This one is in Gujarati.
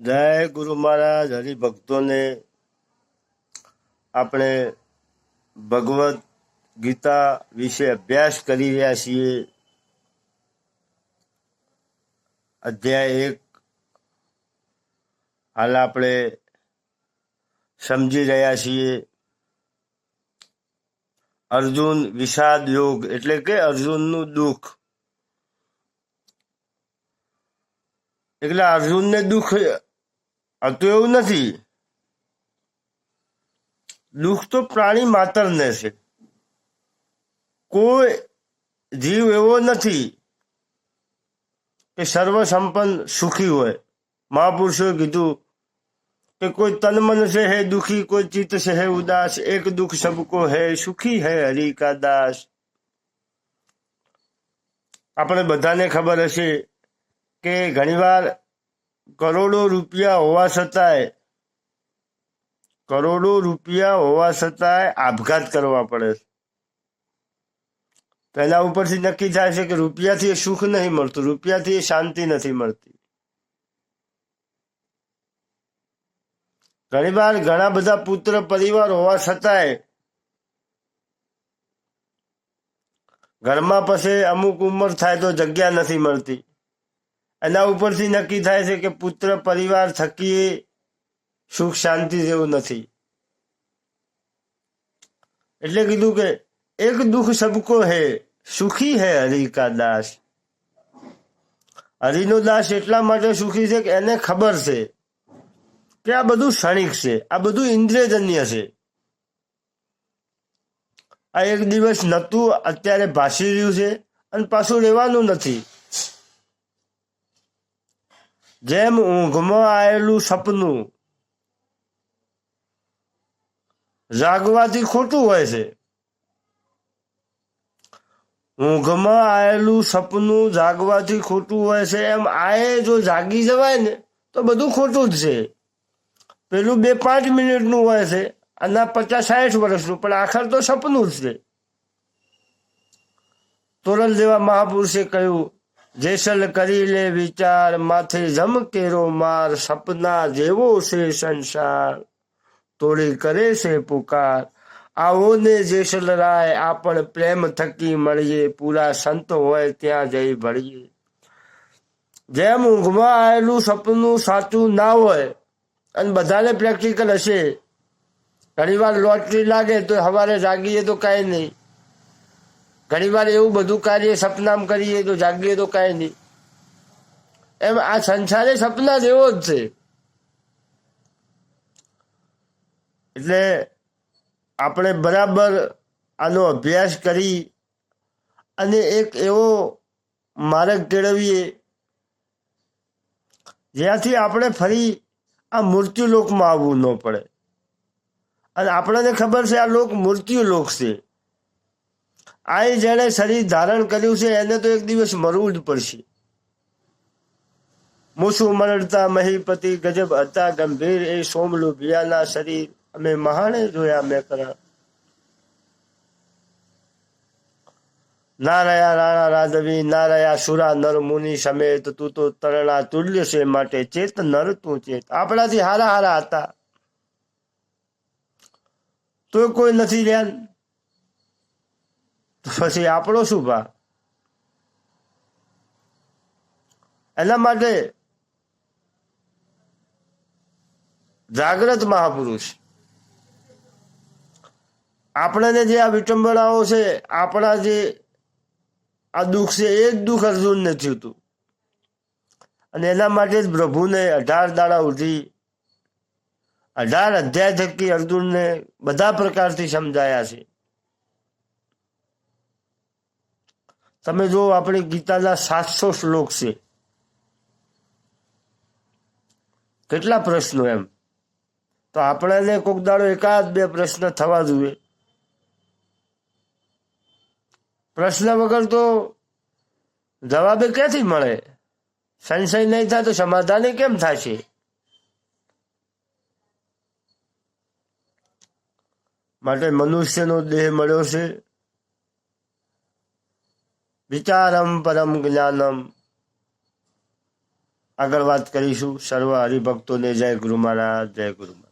જય ગુરુ મહારાજ, હરિભક્તોને આપણે ભગવદ્ ગીતા વિશે અભ્યાસ કરી રહ્યા છીએ. અધ્યાય એક. હાલ આપણે સમજી રહ્યા છીએ. અર્જુન વિષાદ યોગ એટલે કે અર્જુનનું દુઃખ. એટલે અર્જુનને દુઃખ આ તો એવું નથી. દુઃખ તો પ્રાણી માતરને છે. કોઈ જીવ એવો નથી કે સર્વ સંપન્ન સુખી હોય. મહાપુરુષોએ કીધું કે કોઈ તન મન છે હે દુખી, કોઈ ચિત્ત છે હે ઉદાસ, એક દુઃખ સબકો હે સુખી હે હરિ કા દાસ. આપણે બધાને ખબર હશે કે ઘણીવાર કરોડો રૂપિયા હોવા છતાંય, કરોડો રૂપિયા હોવા છતાંય આપઘાત કરવા પડે તેના ઉપરથી નક્કી થાય છે કે રૂપિયાથી એ સુખ નહીં મળતું, રૂપિયાથી એ શાંતિ નથી મળતી. ઘણીવાર ઘણા બધા પુત્ર પરિવાર હોવા છતાંય, ઘરમાં પછી અમુક ઉંમર થાય તો જગ્યા નથી મળતી. એના ઉપરથી નક્કી થાય છે કે પુત્ર, પરિવાર, થકી સુખ, શાંતિ જેવું નથી. એટલે કીધું કે એક દુઃખ સબકો હે, સુખી હે હરિ કા દાસ. હરિનો દાસ એટલા માટે સુખી છે કે એને ખબર છે કે આ બધું ક્ષણિક છે, આ બધું ઇન્દ્રિયજન્ય છે. આ એક દિવસ નતું અત્યારે ભાસી રહ્યું છે અને પાછું રહેવાનું નથી. જેમ ઊંઘમાં આવેલું સપનું જાગવાથી ખોટું હોય છે ઊંઘમાં આવેલું સપનું જાગવાથી ખોટું હોય છે એમ આએ જો જાગી જવાય ને, તો બધું ખોટું જ છે. પેલું બે પાંચ મિનિટનું હોય છે અને પચાસ સાઠ વર્ષનું, પણ આખર તો સપનું જ છે. તોરલ જેવા મહાપુરુષે કહ્યું જેસલ કરી લે વિચાર, માથે જમ કેરો માર, સપના જેવો છે સંસાર. તોડી કરે છે પુકાર. આવો ને જેસલ રાય, આપણ પ્રેમ થકી મળીએ. પૂરા સંત હોય ત્યાં જઈ ભળીએ. જેમ ઊંઘમાં આવેલું સપનું સાચું ના હોય, અને બધાને પ્રેક્ટિકલ હશે. ઘણી વાર લોટરી લાગે તો સવારે જાગીએ તો કાંઈ નહીં. ઘણી વાર એવું બધું કાર્ય સપનામ કરીએ તો જાગીએ તો કાંઈ નહીં. એમ આ સંસારે સપના જેવો જ છે. એટલે આપણે બરાબર આનો અભ્યાસ કરી અને એક એવો માર્ગ કેળવીએ, જ્યાંથી આપણે ફરી આ મૃત્યુ લોકમાં આવવું ન પડે. અને આપણને ખબર છે આ લોક મૃત્યુ લોક છે. આ જેણે શરીર ધારણ કર્યું છે, એને તો એક દિવસ મરવું જ પડશે. મુસુ મરડતા મહીપતિ ગજબ હતા, ગંભીર એ સોમલું ભિયાના શરીર. અમે મહાણે જોયા મેં કરા ના રહ્યા રાણા રાધવી ના રહ્યા સુરા નર મુનિ સમેત તું તો તરણા તુલ્ય છે માટે ચેત નર તું ચેત. આપણાથી હારા હારા હતા. તો કોઈ નથી રહ્યા. પછી આપણો શું ભા એના માટે જાગ્રત મહાપુરુષ. આપણને જે આ વિટંબણાઓ છે, આપણા જે આ દુઃખ છે, એ જ દુઃખ અર્જુનને થયું હતું. અને એના માટે જ પ્રભુને અઢાર દાડા ઉઠી, અઢાર અધ્યાય થકી અર્જુનને બધા પ્રકારથી સમજાયા છે. તમે જો આપણી ગીતાના સાતસો શ્લોક છે. કેટલા પ્રશ્નો એમ? તો આપણને કોક દાડો એકાદ બે પ્રશ્ન થવા જોઈએ. પ્રશ્ન વગર તો જવાબે ક્યાંથી મળે? સંશય નહીં થાય તો સમાધાન કેમ થશે? માટે મનુષ્યનો દેહ મળ્યો છે. વિચારમ પરમ જ્ઞાનમ. આગળ વાત કરીશું સર્વ હરિભક્તોને જય ગુરુ મહારાજ જય ગુરુ મહારાજ.